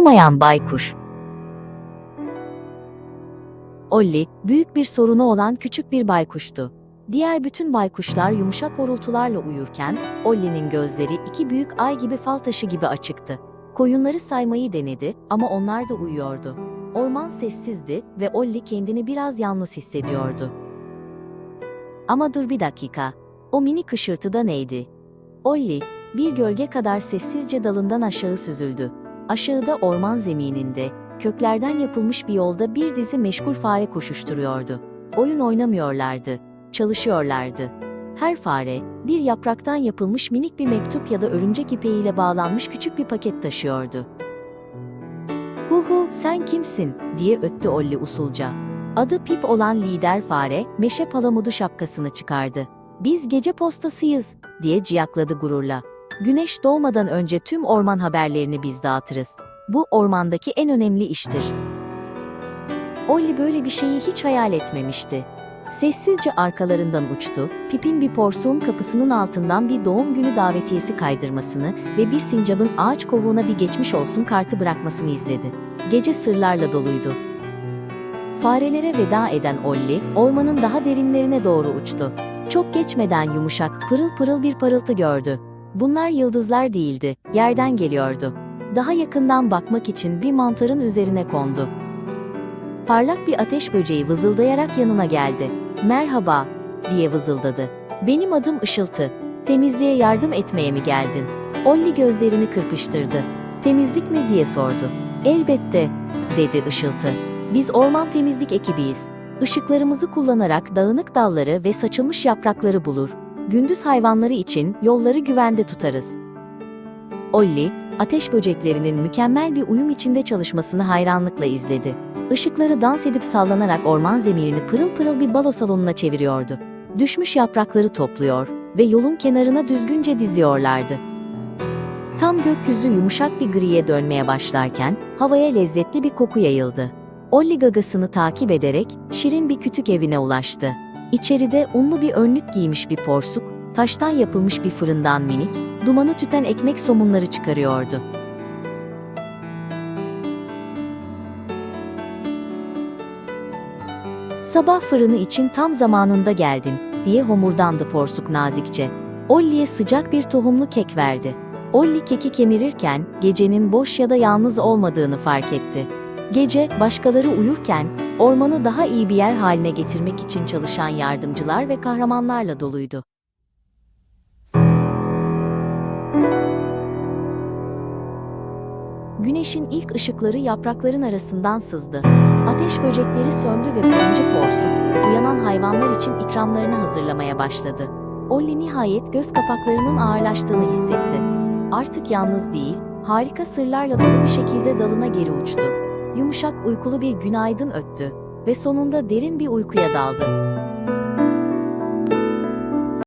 Uyumayan baykuş. Olli, büyük bir sorunu olan küçük bir baykuştu. Diğer bütün baykuşlar yumuşak horultularla uyurken, Olli'nin gözleri iki büyük ay gibi fal taşı gibi açıktı. Koyunları saymayı denedi ama onlar da uyuyordu. Orman sessizdi ve Olli kendini biraz yalnız hissediyordu. Ama dur bir dakika. O mini kışırtıda neydi? Olli, bir gölge kadar sessizce dalından aşağı süzüldü. Aşağıda orman zemininde, köklerden yapılmış bir yolda bir dizi meşgul fare koşuşturuyordu. Oyun oynamıyorlardı, çalışıyorlardı. Her fare, bir yapraktan yapılmış minik bir mektup ya da örümcek ipeğiyle bağlanmış küçük bir paket taşıyordu. Hu hu, sen kimsin? diye öttü Olli usulca. Adı Pip olan lider fare, meşe palamudu şapkasını çıkardı. Biz gece postasıyız, diye ciyakladı gururla. Güneş doğmadan önce tüm orman haberlerini biz dağıtırız. Bu ormandaki en önemli iştir. Olli böyle bir şeyi hiç hayal etmemişti. Sessizce arkalarından uçtu, Pip'in bir porsuğun kapısının altından bir doğum günü davetiyesi kaydırmasını ve bir sincabın ağaç kovuğuna bir geçmiş olsun kartı bırakmasını izledi. Gece sırlarla doluydu. Farelere veda eden Olli, ormanın daha derinlerine doğru uçtu. Çok geçmeden yumuşak, pırıl pırıl bir parıltı gördü. Bunlar yıldızlar değildi, yerden geliyordu. Daha yakından bakmak için bir mantarın üzerine kondu. Parlak bir ateş böceği vızıldayarak yanına geldi. Merhaba, diye vızıldadı. Benim adım Işıltı. Temizliğe yardım etmeye mi geldin? Olli gözlerini kırpıştırdı. Temizlik mi diye sordu. Elbette, dedi Işıltı. Biz orman temizlik ekibiyiz. Işıklarımızı kullanarak dağınık dalları ve saçılmış yaprakları bulur. Gündüz hayvanları için yolları güvende tutarız. Olli, ateş böceklerinin mükemmel bir uyum içinde çalışmasını hayranlıkla izledi. Işıkları dans edip sallanarak orman zeminini pırıl pırıl bir balo salonuna çeviriyordu. Düşmüş yaprakları topluyor ve yolun kenarına düzgünce diziyorlardı. Tam gökyüzü yumuşak bir griye dönmeye başlarken havaya lezzetli bir koku yayıldı. Olli gagasını takip ederek şirin bir kütük evine ulaştı. İçeride unlu bir önlük giymiş bir porsuk, taştan yapılmış bir fırından minik, dumanı tüten ekmek somunları çıkarıyordu. Sabah fırını için tam zamanında geldin, diye homurdandı porsuk nazikçe. Olli'ye sıcak bir tohumlu kek verdi. Olli keki kemirirken gecenin boş ya da yalnız olmadığını fark etti. Gece başkaları uyurken ormanı daha iyi bir yer haline getirmek için çalışan yardımcılar ve kahramanlarla doluydu. Güneşin ilk ışıkları yaprakların arasından sızdı. Ateş böcekleri söndü ve fırıncı porsuk, uyanan hayvanlar için ikramlarını hazırlamaya başladı. Olli nihayet göz kapaklarının ağırlaştığını hissetti. Artık yalnız değil, harika sırlarla dolu bir şekilde dalına geri uçtu. Yumuşak uykulu bir günaydın öttü ve sonunda derin bir uykuya daldı.